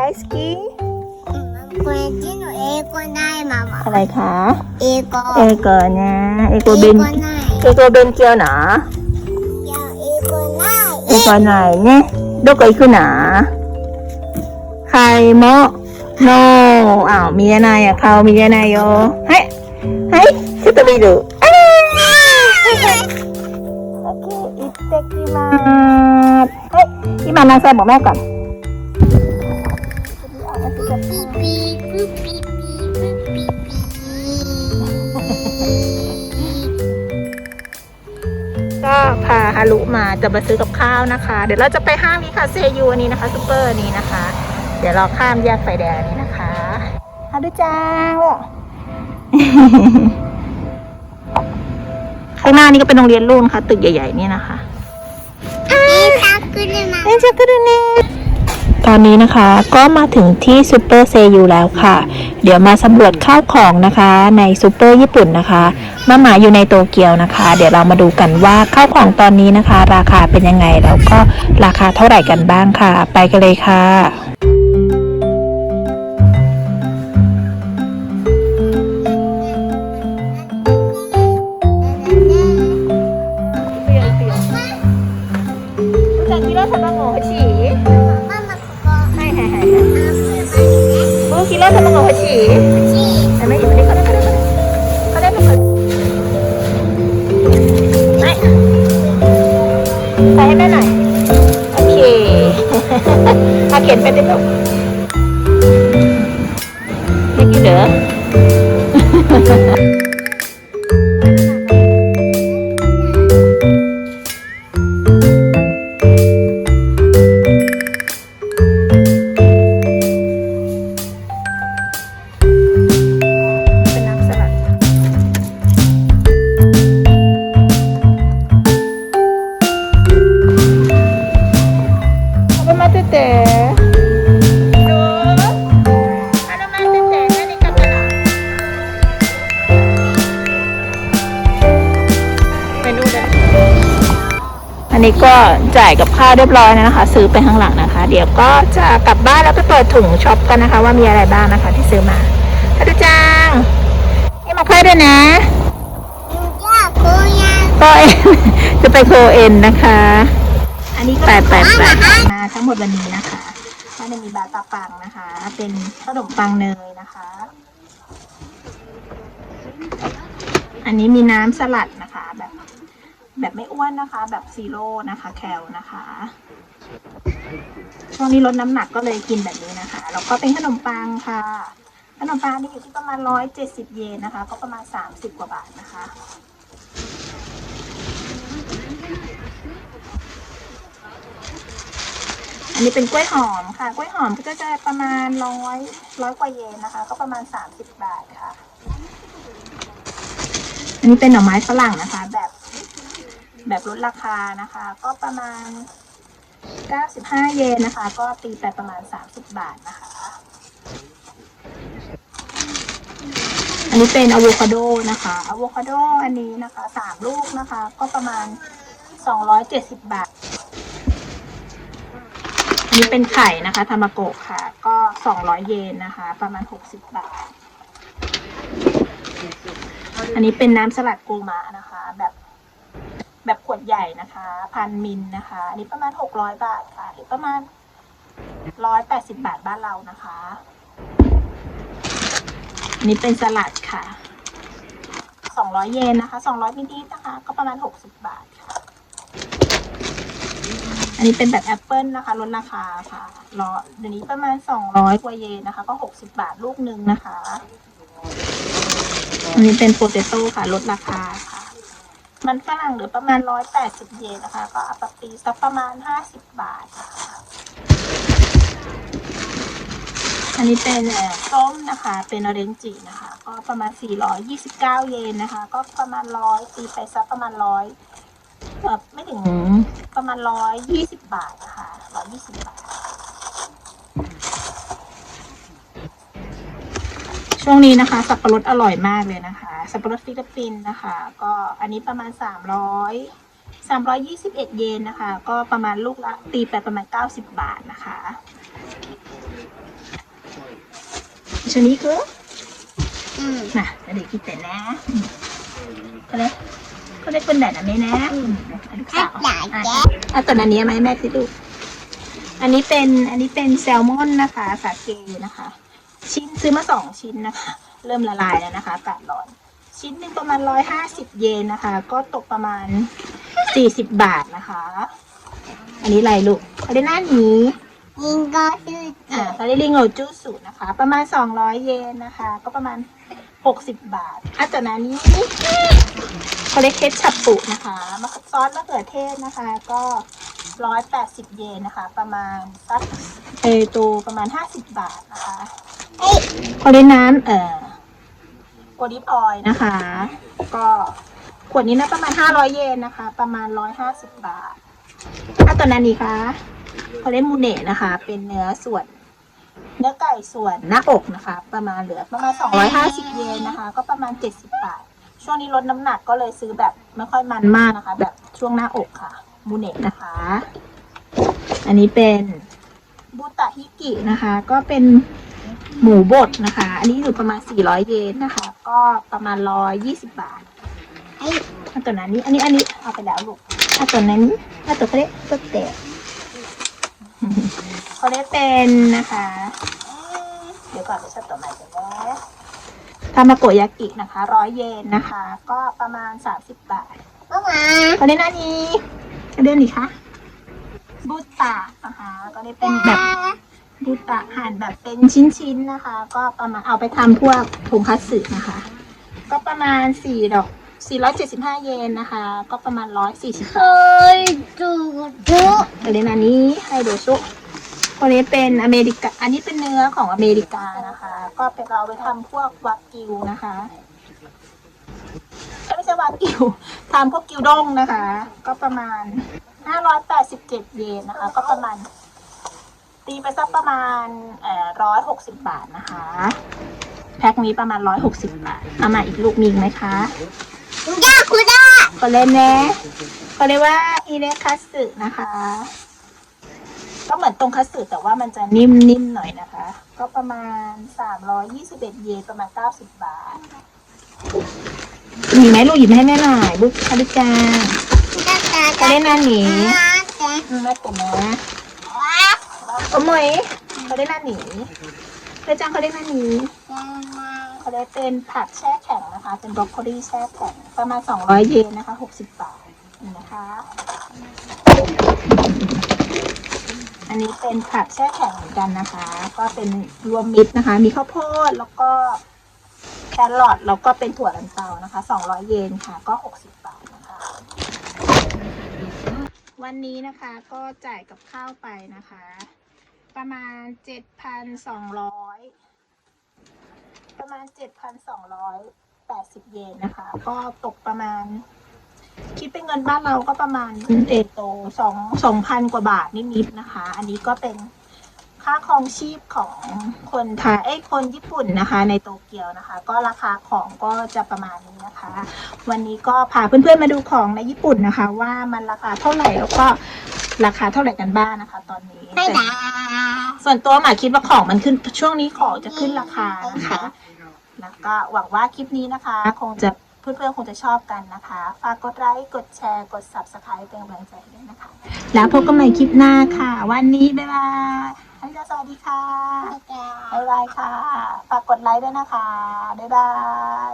ねねはるちゃん大好きこれ字の英語ないママ อะไรคะ 英語 เอโกะนะเอโกะเบน 英語ない เอโกะเบนเกียวนะ いや英語ない เอโกะไหนเนี่ยどこ行くなใครโมโนอ้าวมีอะไรอ่ะเขามีอะไรโยはいはいちょっと見るあらโอเค行ってきますはい今何歳บอกแม่ก่อน พาฮารุมาจะมาซื้อกับข้าวนะคะ เดี๋ยวเราจะไปห้างนี้ค่ะเซยูอันนี้นะคะซูเปอร์นี้นะคะ เดี๋ยวเราข้ามแยกไฟแดงนี้นะคะฮารุจังข้างหน้านี้ก็เป็นโรงเรียนรุ่นค่ะ ตึกใหญ่ ๆ นี่นะคะเอ็นชักกุนเนะเอ็นชักกุนเนะ อนนี้นะคะ ก็มาถึงที่ซูเปอร์เซยูแล้วค่ะ เดี๋ยวมาสำรวจข้าวของนะคะในซูเปอร์ญี่ปุ่นนะคะมาหมาอยู่ในโตเกียวนะคะ เดี๋ยวเรามาดูกันว่าข้าวของตอนนี้นะคะ ราคาเป็นยังไงแล้วก็ราคาเท่าไหร่กันบ้างค่ะ ไปกันเลยค่ะ เต๋อันนี้ก็จ่ายกับค่าเรียบร้อยแล้วนะคะ ซื้อไปข้างหลังนะคะ เดี๋ยวก็จะกลับบ้านแล้วไปเปิดถุงช็อปกันนะคะ ว่ามีอะไรบ้างนะคะ ที่ซื้อมาฮัลโหลจังนี่มาค่อยด้วยนะก็จะไปโคเอ็นนะคะ อันนี้ก็แปดแปดแปดมาทั้งหมดวันนี้นะคะก็จะมีบาตาปังนะคะ เป็นขนมปังเนยนะคะ อันนี้มีน้ำสลัดนะคะ แบบ แบบไม่อ้วนนะคะ แบบซีโร่นะคะ แคลนะคะ ช่วงนี้ลดน้ำหนักก็เลยกินแบบนี้นะคะ แล้วก็เป็นขนมปังค่ะขนมปังนี่อยู่ที่ประมาณร้อยเจ็ดสิบเยนนะคะ ก็ประมาณสามสิบกว่าบาทนะคะ อันนี้เป็นกล้วยหอมค่ะ กล้วยหอมก็จะประมาณร้อยร้อยกว่าเยนนะคะ ก็ประมาณสามสิบบาทค่ะ อันนี้เป็นหน่อไม้ฝรั่งนะคะ แบบ แบบลดราคานะคะ ก็ประมาณเก้าสิบห้าเยนนะคะ ก็ตีไปประมาณสามสิบบาทนะคะ อันนี้เป็นอะโวคาโดนะคะอะโวคาโดอันนี้นะคะสามลูกนะคะ ก็ประมาณสองร้อยเจ็ดสิบบาท อันนี้เป็นไข่นะคะทามาโกะค่ะ ก็สองร้อยเยนนะคะ ประมาณหกสิบบาท อันนี้เป็นน้ำสลัดกูมานะคะ แบบแบบขวดใหญ่นะคะ พันมิลนะคะ อันนี้ประมาณหกร้อยบาทค่ะหรือประมาณร้อยแปดสิบบาทบ้านเรานะคะอันนี้เป็นสลัดค่ะสองร้อยเยนนะคะสองร้อยมิลลิลิตรนะคะ ก็ประมาณหกสิบบาทค่ะ อันนี้เป็นแบบแอปเปิลนะคะลดราคาค่ะรอเดี๋ยวนี้ประมาณสองร้อยกว่าเยนนะคะ ก็หกสิบบาทลูกหนึ่งนะคะ อันนี้เป็นโปเตโต้ค่ะลดราคาค่ะ มันฝรั่งเหลือประมาณร้อยแปดสิบเยนนะคะ ก็อาปตีสักประมาณห้าสิบบาทค่ะอันนี้เป็นเอ่อส้มนะคะ เป็นออเรนจินะคะ ก็ประมาณ 429 เยนนะคะ ก็ประมาณร้อยตีไปสักประมาณร้อย เออไม่ถึงประมาณร้อยยี่สิบบาทนะคะร้อยยี่สิบบาท ช่วงนี้นะคะ สับปะรดอร่อยมากเลยนะคะ สับปะรดฟิลิปปินส์นะคะ ก็อันนี้ประมาณสามร้อย321เยนนะคะ ก็ประมาณลูกละตีไปประมาณ90บาทนะคะชนี้คืออืม น่ะเด็กกินแต่นะอืมก็เลย ก็เลยเป็นแบบนั้นไหมนะอืมลูกสาวหลายอะแจ๊ะอะตัวนั้นนี้ไหมแม่สิลูก อันนี้เป็นอันนี้เป็นแซลมอนนะคะสาเกนะคะ ชิ้นซื้อมาสองชิ้นนะคะ เริ่มละลายแล้วนะคะอากาศร้อน ชิ้นหนึ่งประมาณร้อยห้าสิบเยนนะคะ ก็ตกประมาณสี่สิบบาทนะคะ อันนี้อะไรลูกเขาได้หน้านี้ยิงก็ชื่ออ่าเขาได้ลิงโอจูสุนะคะ ประมาณสองร้อยเยนนะคะ ก็ประมาณหกสิบบาทอะจากนั้นนี้ เขาเรียกเคชัปปุนะคะมะเขือซอสมะเขือเทศนะคะ ก็ร้อยแปดสิบเยนนะคะ ประมาณสักเออตัวประมาณห้าสิบบาทนะคะเอ้ยเขาได้น้ำเอ่อโอลิฟออยล์นะคะ ก็ขวดนี้นะประมาณห้าร้อยเยนนะคะ ประมาณร้อยห้าสิบบาท ถ้าตัวนั้นนี่คะเขาเรียกมูเนะนะคะ เป็นเนื้อส่วนเนื้อไก่ส่วนหน้าอกนะคะ ประมาณเหลือประมาณ 250 เยนนะคะ ก็ประมาณ 70 บาท ช่วงนี้ลดน้ำหนักก็เลยซื้อแบบไม่ค่อยมันมากนะคะ แบบช่วงหน้าอกค่ะมูเนะนะคะ อันนี้เป็นบูตะฮิกินะคะ ก็เป็นหมูบดนะคะ อันนี้อยู่ประมาณ 400 เยนนะคะ ก็ประมาณ 120 บาทเอ้ยอันตัวนั้นนี่อันนี้อันนี้เอาไปแล้วลูกอันตัวนั้นอันตัวเขาเรียกตัวเตะเขาเรียกเป็นนะคะ เดี๋ยวก่อนจะชัดตัวใหม่กันนะ ทามาโกยากินะคะ ร้อยเยนนะคะ ก็ประมาณสามสิบบาทเข้ามาเขาเรียกหน้านี้เขาเรียกนี่คะบูตะนะคะ ก็ได้เป็นแบบบูตะหั่นแบบเป็นชิ้นๆนะคะ ก็ประมาณเอาไปทำพวกถุงคัตสึนะคะ ก็ประมาณสี่ดอก475 เยนนะคะ ก็ประมาณ 140เคบาทยดูดูแต่ในอันนี้ให้โดชุ คนนี้เป็นอเมริกา อันนี้เป็นเนื้อของอเมริกานะคะ ก็เป็นเราไปทำพวกวากิวนะคะเอ้ยไม่ใช่วากิวทำพวกกิวด้งนะคะ ก็ประมาณ 587 เยนนะคะ ก็ประมาณ ตีไปสักประมาณเอ่อ160 บาทนะคะ แพ็คนี้ประมาณ 160 บาทเอามาอีกลูกมีอีกไหมคะคุณย่าคุณย่าก็เล่นแนะเขาเรียกว่าอีเนคัสสึนะคะ ก็เหมือนตรงคัตสึแต่ว่ามันจะนิ่มๆหน่อยนะคะ ก็ประมาณ 321 เยนประมาณ 90 บาท มีไหมลูกหยิบมาให้แม่หน่อยบุกคาริจาจ้าจ้าก็เล่นอันนี้จ้าอืมแม่ผมนะโอ้มยเขาได้หน้าหนีเคยจังเขาได้หน้าหนีเขาได้เป็นผักแช่แข็งนะคะ เป็นบรอกโคลีแช่แข็งประมาณ 200 เยนนะคะ 60 บาทนี่นะคะ อันนี้เป็นผักแช่แข็งเหมือนกันนะคะ ก็เป็นรวมมิตรนะคะ มีข้าวโพดแล้วก็แครอทแล้วก็เป็นถั่วลันเตานะคะ200เยนค่ะ ก็60บาทนะคะ วันนี้นะคะก็จ่ายกับข้าวไปนะคะ ประมาณ7,200ประมาณ7,280เยนนะคะ ก็ตกประมาณ คิดเป็นเงินบ้านเราก็ประมาณเอโตสองสองพันกว่าบาทนิดๆนะคะ อันนี้ก็เป็นค่าครองชีพของคนไทยเอ้ยคนญี่ปุ่นนะคะ ในโตเกียวนะคะ ก็ราคาของก็จะประมาณนี้นะคะ วันนี้ก็พาเพื่อนๆมาดูของในญี่ปุ่นนะคะ ว่ามันราคาเท่าไหร่แล้วก็ราคาเท่าไหร่กันบ้างนะคะ ตอนนี้ไม่ด่าส่วนตัวหมายคิดว่าของมันขึ้นช่วงนี้ของจะขึ้นราคานะคะ แล้วก็หวังว่าคลิปนี้นะคะ คงจะ เพื่อนๆคงจะชอบกันนะคะ ฝากกดไลค์กดแชร์ กด subscribe เป็นกำลังใจด้วยนะคะ แล้วพบกันใหม่คลิปหน้าค่ะ วันนี้บ๊ายบายฮัลโหลสวัสดีค่ะบ๊ายบายค่ะ ฝากกดไลค์ด้วยนะคะ บ๊ายบาย